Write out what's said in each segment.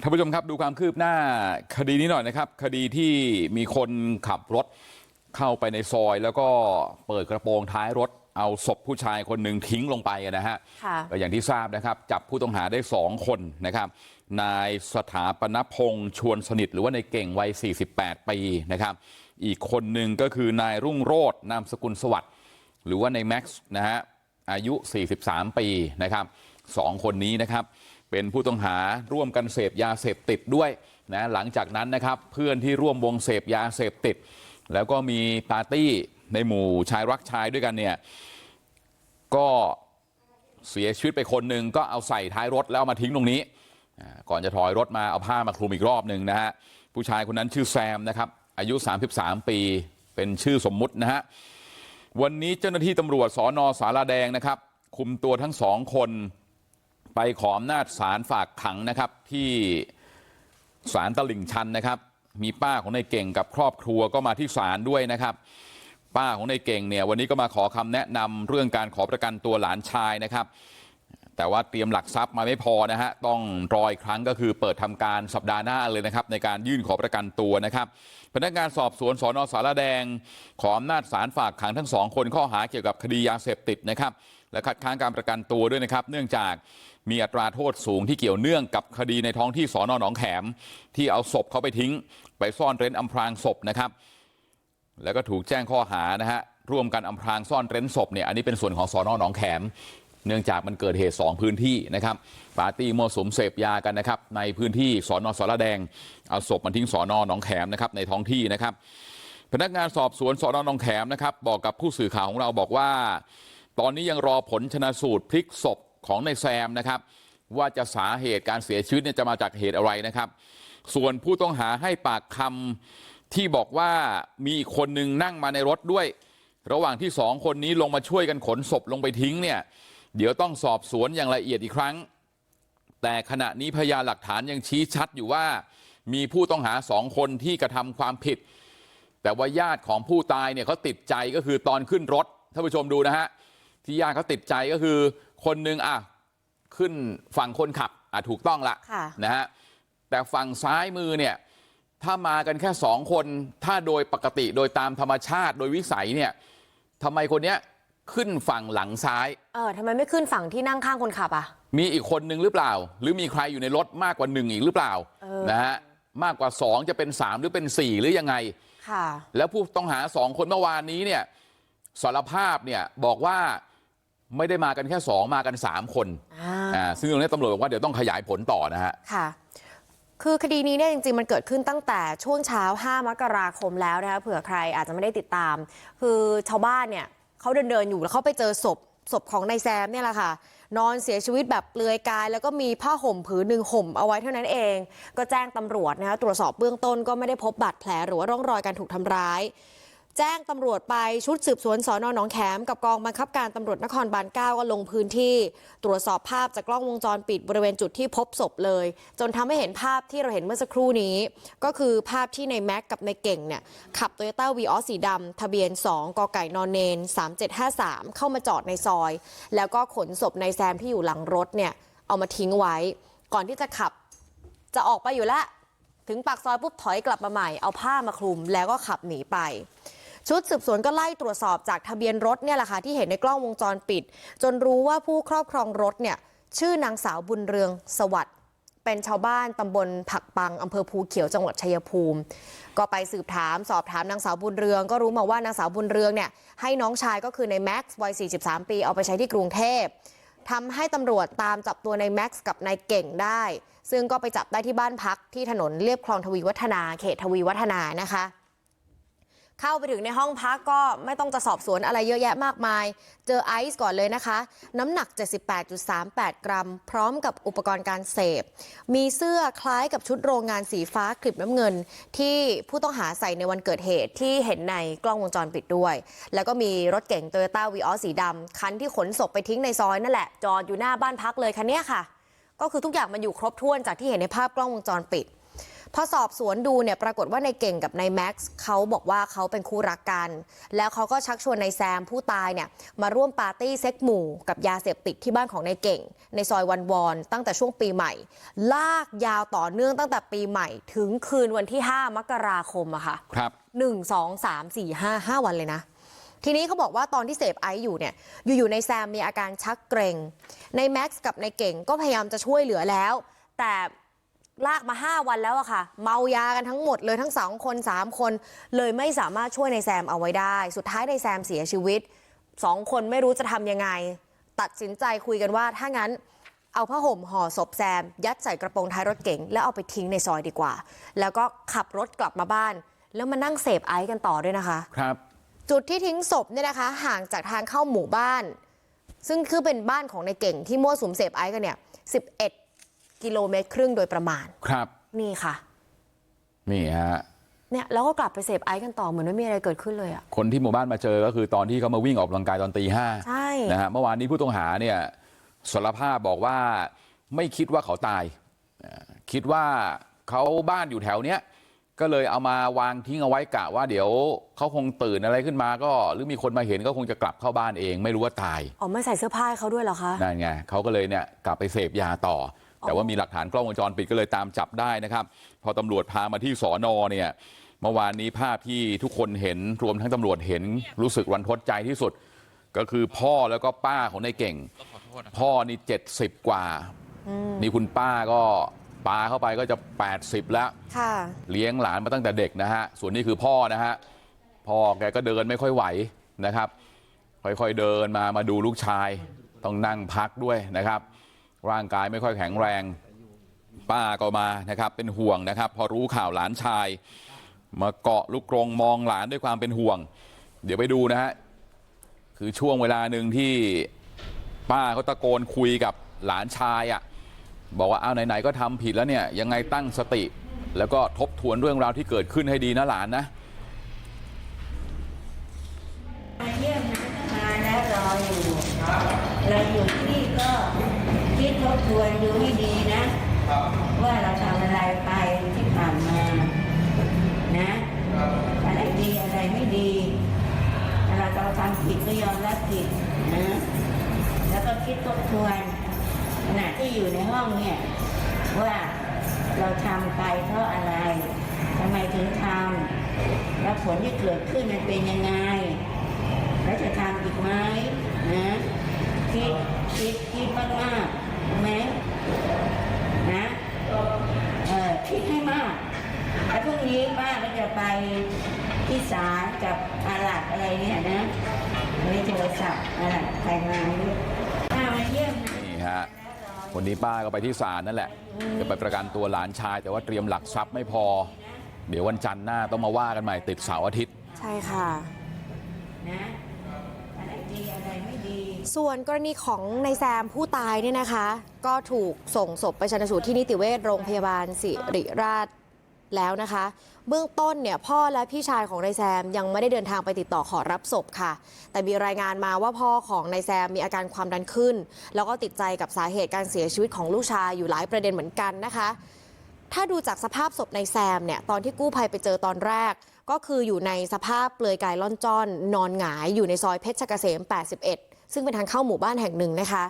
ท่านผู้ชมครับดูความคืบหน้าคดีนี้หน่อยนะครับคดีที่มีคนขับรถเข้าไปในซอยแล้วก็เปิดกระโปรงท้ายรถเอาศพผู้ชายคนหนึ่งทิ้งลงไปนะฮะค่ะก็อย่างที่ทราบนะครับจับผู้ต้องหาได้สองคนนะครับนายสถาปนพงษ์ชวนสนิทหรือว่าในเก่งวัย48ปีนะครับอีกคนหนึ่งก็คือนายรุ่งโรจน์นามสกุลสวัสดิ์หรือว่าในแม็กซ์นะฮะอายุ 43 ปีนะครับสองคนนี้นะครับ เป็นผู้ต้องหาร่วมกันเสพยาเสพติดด้วยนะหลังจากนั้นนะครับเพื่อนที่ร่วมวงเสพยาเสพติดแล้วก็มีปาร์ตี้ในหมู่ชายรักชายด้วยกันเนี่ยก็เสียชีวิตไปคนหนึ่งก็เอาใส่ท้ายรถแล้วเอามาทิ้งตรงนี้ ก่อนจะถอยรถมาเอาผ้ามาคลุมอีกรอบหนึ่งนะฮะผู้ชายคนนั้นชื่อแซมนะครับอายุ 33 ปีเป็นชื่อสมมุตินะฮะวันนี้เจ้าหน้าที่ตำรวจสอนอสาราแดงนะครับ คุมตัวทั้งสองคน ไปขออำนาจศาลฝากขังนะครับที่ศาลตลิ่งชันนะครับมีป้าของนายเก่งกับครอบครัวก็มาที่ศาลด้วยนะครับป้าของนายเก่งเนี่ยวันนี้ก็มาขอคำแนะนำเรื่องการขอประกันตัวหลานชายนะครับแต่ว่าเตรียมหลักทรัพย์มาไม่พอนะฮะต้องรออีกครั้งก็คือเปิดทำการสัปดาห์หน้าเลยนะครับในการยื่นขอประกันตัวนะครับพนักงานสอบสวนสอนอสารแดงขออำนาจศาลฝากขังทั้งสองคนข้อหาเกี่ยวกับคดียาเสพติดนะครับและคัดค้านการประกันตัวด้วยนะครับเนื่องจาก มีอัตราโทษสูงที่เกี่ยวเนื่องกับคดีในท้องที่สอนอนองแขมที่เอาศพเขาไปทิ้งไปซ่อนเร้นอำพรางศพนะครับแล้วก็ถูกแจ้งข้อหานะฮะร่วมกันอำพรางซ่อนเร้นศพเนี่ยอันนี้เป็นส่วนของสอนอนองแขมเนื่องจากมันเกิดเหตุสองพื้นที่นะครับปาร์ตี้มั่วสุมเสพยากันนะครับในพื้นที่สอนอสารแดงเอาศพมาทิ้งสอนอหนองแขมนะครับในท้องที่นะครับ พนักงานสอบสวนสอนอหนองแขมนะครับบอกกับผู้สื่อข่าวของเราบอกว่า ตอนนี้ยังรอผลชนะสูตรพลิกศพ ของในายแซมนะครับว่าจะสาเหตุการเสียชีวิตเนี่ยจะมาจากเหตุอะไรนะครับส่วนผู้ต้องหาให้ปากคำที่บอกว่ามีอีกคนนึงนั่งมาในรถด้วยระหว่างที่สองคนนี้ลงมาช่วยกันขนศพลงไปทิ้งเนี่ยเดี๋ยวต้องสอบสวนอย่างละเอียดอีกครั้ง แต่ขณะนี้พยานหลักฐานยังชี้ชัดอยู่ว่ามีผู้ต้องหาสองคนที่กระทำความผิด แต่ว่าญาติของผู้ตายเนี่ยเขาติดใจก็คือตอนขึ้นรถท่านผู้ชมดูนะฮะที่ญาติเขาติดใจก็คือ คนหนึงอะขึ้นฝั่งคนขับอะถูกต้องละค่ะนะฮะแต่ฝั่งซ้ายมือเนี่ยถ้ามากันแค่สองคนถ้าโดยปกติโดยตามธรรมชาติโดยวิสัยเนี่ยทำไมคนเนี้ยขึ้นฝั่งหลังซ้ายเออทำไมไม่ขึ้นฝั่งที่นั่งข้างคนขับอะมีอีกคนนึงหรือเปล่า หรือมีใครอยู่ในรถมากกว่าหนึ่งอีกหรือเปล่าเออนะฮะมากกว่าสองจะเป็นสามหรือเป็นสี่หรือยังไงค่ะ แล้วผู้ต้องหาสองคนเมื่อวานนี้เนี่ยสารภาพเนี่ยบอกว่า ไม่ได้มากันแค่สองมากันสามคนอ่าอ่าซึ่งตรงนี้ตำรวจบอกว่าเดี๋ยวต้องขยายผลต่อนะฮะค่ะคือคดีนี้เนี่ยจริงๆมันเกิดขึ้นตั้งแต่ช่วงเช้า5มกราคมแล้วนะคะเผื่อใครอาจจะไม่ได้ติดตาม คือชาวบ้านเนี่ยเขาเดินเดินๆอยู่แล้วเขาไปเจอศพศพของนายแซมเนี่ยแหละค่ะ นอนเสียชีวิตแบบเปลือยกาย แล้วก็มีผ้าห่มผืนหนึ่งห่มเอาไว้เท่านั้นเอง ก็แจ้งตำรวจนะคะตรวจสอบเบื้องต้นก็ไม่ได้พบบาดแผลหรือว่าร่องรอยการถูกทำร้าย แจ้งตำรวจไปชุดสืบสวนสอนอนองแขมกับกองบังคับการตำรวจนครบาล9ก็ลงพื้นที่ ตรวจสอบภาพจากกล้องวงจรปิดบริเวณจุดที่พบศพเลย จนทำให้เห็นภาพที่เราเห็นเมื่อสักครู่นี้ ก็คือภาพที่ในแม็กกับในเก่งเนี่ยขับโตโยต้าวีออสสีดำทะเบียน 2กไก่นอนเนน 3753 เข้ามาจอดในซอย แล้วก็ขนศพในแซมที่อยู่หลังรถเนี่ยเอามาทิ้งไว้ ก่อนที่จะขับจะออกไปอยู่แล้วถึงปากซอยปุ๊บถอยกลับมาใหม่เอาผ้ามาคลุมแล้วก็ขับหนีไป ชุดสืบสวนก็ไล่ตรวจสอบจากทะเบียนรถเนี่ยแหละค่ะที่เห็นในกล้องวงจรปิด จนรู้ว่าผู้ครอบครองรถเนี่ยชื่อนางสาวบุญเรืองสวัสด์เป็นชาวบ้านตำบลผักปังอำเภอภูเขียวจังหวัดชัยภูมิ ก็ไปสืบถามสอบถามนางสาวบุญเรือง ก็รู้มาว่านางสาวบุญเรืองเนี่ยให้น้องชายก็คือในแม็กซ์วัย 43 ปีเอาไปใช้ที่กรุงเทพทำให้ตำรวจตามจับตัวในแม็กซ์กับนายเก่งได้ ซึ่งก็ไปจับได้ที่บ้านพักที่ถนนเรียบคลองทวีวัฒนา เขตทวีวัฒนานะคะ เข้าไปถึงในห้องพักก็ไม่ต้องจะสอบสวนอะไรเยอะแยะมากมาย เจอไอซ์ก่อนเลยนะคะ น้ำหนัก 78.38 กรัม พร้อมกับอุปกรณ์การเสพ มีเสื้อคล้ายกับชุดโรงงานสีฟ้าคลิปน้ำเงิน ที่ผู้ต้องหาใส่ในวันเกิดเหตุที่เห็นในกล้องวงจรปิดด้วย แล้วก็มีรถเก๋งโตโยต้าวีออสสีดำคันที่ขนศพไปทิ้งในซอยนั่นแหละจอดอยู่หน้าบ้านพักเลยคันนี้ค่ะ ก็คือทุกอย่างมันอยู่ครบถ้วนจากที่เห็นในภาพกล้องวงจรปิด พอสอบสวนดูเนี่ยปรากฏว่าในเก่งกับนายแม็กซ์เขาบอกว่าเขาเป็นคู่รักกัน แล้วเขาก็ชักชวนนายแซมผู้ตายเนี่ยมาร่วมปาร์ตี้เซ็กหมู่กับยาเสพติดที่บ้านของนายเก่ง ในซอยวันวอนตั้งแต่ช่วงปีใหม่ ลากยาวต่อเนื่องตั้งแต่ปีใหม่ ถึงคืนวันที่ 5 มกราคมอะค่ะครับหนึ่งสองสามสี่ห้าห้าวันเลยนะทีนี้เขาบอกว่าตอนที่เสพไอซ์อยู่เนี่ย อยู่ๆในแซมมีอาการชักเกร็งในแม็กซ์กับในเก่งก็พยายามจะช่วยเหลือแล้ว แต่ ลากมาห้าวันแล้วอะค่ะ เมายากันทั้งหมดเลยทั้งสองคนสามคน เลยไม่สามารถช่วยในแซมเอาไว้ได้ สุดท้ายในแซมเสียชีวิตสองคนไม่รู้จะทำยังไง ตัดสินใจคุยกันว่าถ้างั้นเอาผ้าห่มห่อศพแซม ยัดใส่กระโปรงท้ายรถเก๋งแล้วเอาไปทิ้งในซอยดีกว่า แล้วก็ขับรถกลับมาบ้าน แล้วมานั่งเสพไอซ์กันต่อด้วยนะคะ ครับ จุดที่ทิ้งศพเนี่ยนะคะ ห่างจากทางเข้าหมู่บ้าน ซึ่งคือเป็นบ้านของในเก่งที่มั่วสุมเสพไอซ์กันเนี่ย11 กิโลเมตรครึ่งโดยประมาณครับนี่ค่ะนี่ฮะเนี่ยแล้วก็กลับไปเสพไอซ์กันต่อเหมือนไม่มีอะไรเกิดขึ้นเลยอะคนที่หมู่บ้านมาเจอก็คือตอนที่เขามาวิ่งออกกำลังกายตอนตีห้าใช่นะฮะเมื่อวานนี้ผู้ต้องหาเนี่ยสารภาพบอกว่าไม่คิดว่าเขาตายเอ่อคิดว่าเขาบ้านอยู่แถวเนี้ยก็เลยเอามาวางทิ้งเอาไว้กะว่าเดี๋ยวเขาคงตื่นอะไรขึ้นมาก็ หรือมีคนมาเห็นก็คงจะกลับเข้าบ้านเอง ไม่รู้ว่าตายอ๋อไม่ใส่เสื้อผ้าให้เขาด้วยเหรอคะนั่นไงเขาก็เลยเนี่ยกลับไปเสพยาต่อ แต่ว่ามีหลักฐานกล้องวงจรปิดก็เลยตามจับได้นะครับพอตำรวจพามาที่สอนอเนี่ยเมื่อวานนี้ภาพที่ทุกคนเห็นรวมทั้งตำรวจเห็นรู้สึกรันทดใจที่สุดก็คือพ่อแล้วก็ป้าของนายเก่งพ่อนี่เจ็ดสิบกว่านี่คุณป้าก็ปาเข้าไปก็จะแปดสิบแล้วค่ะเลี้ยงหลานมาตั้งแต่เด็กนะฮะส่วนนี้คือพ่อนะฮะพ่อแกก็เดินไม่ค่อยไหวนะครับค่อยๆเดินมามาดูลูกชายต้องนั่งพักด้วยนะครับ ร่างกายไม่ค่อยแข็งแรงป้าก็มานะครับเป็นห่วงนะครับพอรู้ข่าวหลานชายมาเกาะลูกกรงมองหลานด้วยความเป็นห่วง เดี๋ยวไปดูนะฮะคือช่วงเวลาหนึ่งที่ป้าเขาตะโกนคุยกับหลานชายอะ่ะบอกว่าเอาไหนๆก็ทำผิดแล้วเนี่ยยังไงตั้งสติ แล้วก็ทบทวนเรื่องราวที่เกิดขึ้นให้ดีนะหลานนะมาเยี่ยมนะมาแล้วรออยู่เราอยู่ บทวนดูให้ดีนะ ว่าเราทำอะไรไปที่ผ่านมานะอะไรดีอะไรไม่ดีเราเราทำผิดก็ยอมรับผิดนะแล้วก็คิดทบทวนขณะที่อยู่ในห้องเนี่ยว่าเราทำไปเพราะอะไรทำไมถึงทำแล้วผลที่เกิดขึ้นมันเป็นยังไง แล้วจะทำอีกไหมนะคิดคิดคิดมากมากๆรู้ ไหมนะเออคิดให้มากแล้วพรุ่งนี้ป้าก็จะไปที่ศาลกับอาหลัดอะไรเนี่ยนะในโทรศัพท์อาหลัดใครมาไม่รู้ป้ามาเยี่ยมนะนี่ฮะวันนี้ป้าก็ไปที่ศาลนั่นแหละจะไปประกันตัวหลานชาย แต่ว่าเตรียมหลักทรัพย์ไม่พอ เดี๋ยววันจันทร์หน้าต้องมาว่ากันใหม่ติดเสาร์อาทิตย์ ใช่ค่ะนะ ส่วนกรณีของนายแซมผู้ตายเนี่ยนะคะ ก็ถูกส่งศพไปชนสูตรที่นิติเวชโรงพยาบาลสิริราชแล้วนะคะ เบื้องต้นเนี่ยพ่อและพี่ชายของนายแซมยังไม่ได้เดินทางไปติดต่อขอรับศพค่ะ แต่มีรายงานมาว่าพ่อของนายแซมมีอาการความดันขึ้น แล้วก็ติดใจกับสาเหตุการเสียชีวิตของลูกชายอยู่หลายประเด็นเหมือนกันนะคะ ถ้าดูจากสภาพศพในแซมเนี่ยตอนที่กู้ภัยไปเจอตอนแรก ก็คืออยู่ในสภาพเปลือยกายล่อนจ้อนนอนหงายอยู่ในซอยเพชรเกษม 81 ซึ่งเป็นทางเข้าหมู่บ้านแห่งหนึ่งนะคะ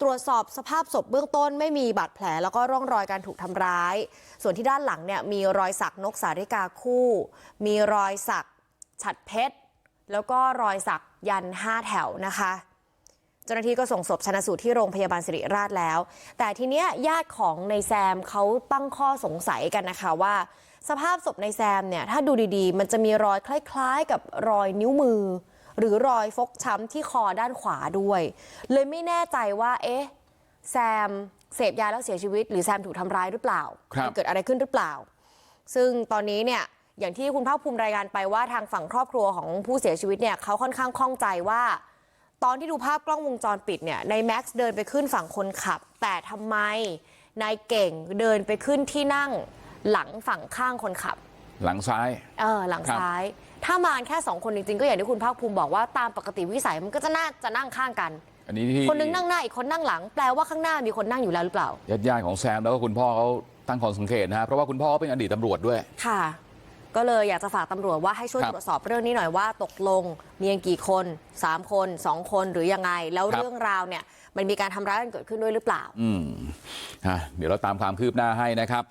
ตรวจสอบสภาพศพเบื้องต้นไม่มีบาดแผลแล้วก็ร่องรอยการถูกทำร้าย ส่วนที่ด้านหลังเนี่ยมีรอยสักนกสาริกาคู่ มีรอยสักฉัดเพชร แล้วก็รอยสักยันห้าแถวนะคะเจ้าหน้าที่ก็ส่งศพชนะสูตรที่โรงพยาบาลสิริราชแล้ว แต่ทีเนี้ยญาติของในแซมเขาตั้งข้อสงสัยกันนะคะว่า สภาพศพในายแซมเนี่ยถ้าดูดีๆ มันจะมีรอยคล้ายๆ กับรอยนิ้วมือ หรือรอยฟกช้ำที่คอด้านขวาด้วย เลยไม่แน่ใจว่า เอ๊ะแซมเสพยาแล้วเสียชีวิต หรือแซมถูกทำร้ายหรือเปล่าครับมันเกิดอะไรขึ้นหรือเปล่า ซึ่งตอนนี้เนี่ยอย่างที่คุณภาคภูมิรายงานไปว่าทางฝั่งครอบครัวของผู้เสียชีวิตเนี่ยเขาค่อนข้างข้องใจว่า ตอนที่ดูภาพกล้องวงจรปิดเนี่ยในแม็กซ์เดินไปขึ้นฝั่งคนขับ แต่ทำไมนายเก่งเดินไปขึ้นที่นั่ง หลังฝั่งข้างคนขับ หลังซ้าย เออหลังครับซ้าย ถ้ามาแค่สองคนจริงๆก็อย่างที่คุณภาคภูมิบอกว่าตามปกติวิสัยมันก็จะน่าจะนั่งข้างกัน อันนี้ที่คนนึงนั่งหน้าอีกคนนั่งหลัง แปลว่าข้างหน้ามีคนนั่งอยู่แล้วหรือเปล่าญาติญาติๆของแซมแล้วก็คุณพ่อเขาตั้งข้อสังเกตนะครับเพราะว่าคุณพ่อเป็นอดีตตำรวจด้วยค่ะ ก็เลยอยากจะฝากตำรวจว่าให้ช่วยครับตรวจสอบเรื่องนี้หน่อยว่าตกลงมีกันกี่คนสามคนสองคนหรือยังไง แล้วครับเรื่องราวเนี่ย มันมีการทำร้ายกันเกิดขึ้นด้วยหรือเปล่า อืมอะเดี๋ยวเราตามความคืบหน้าให้นะครับ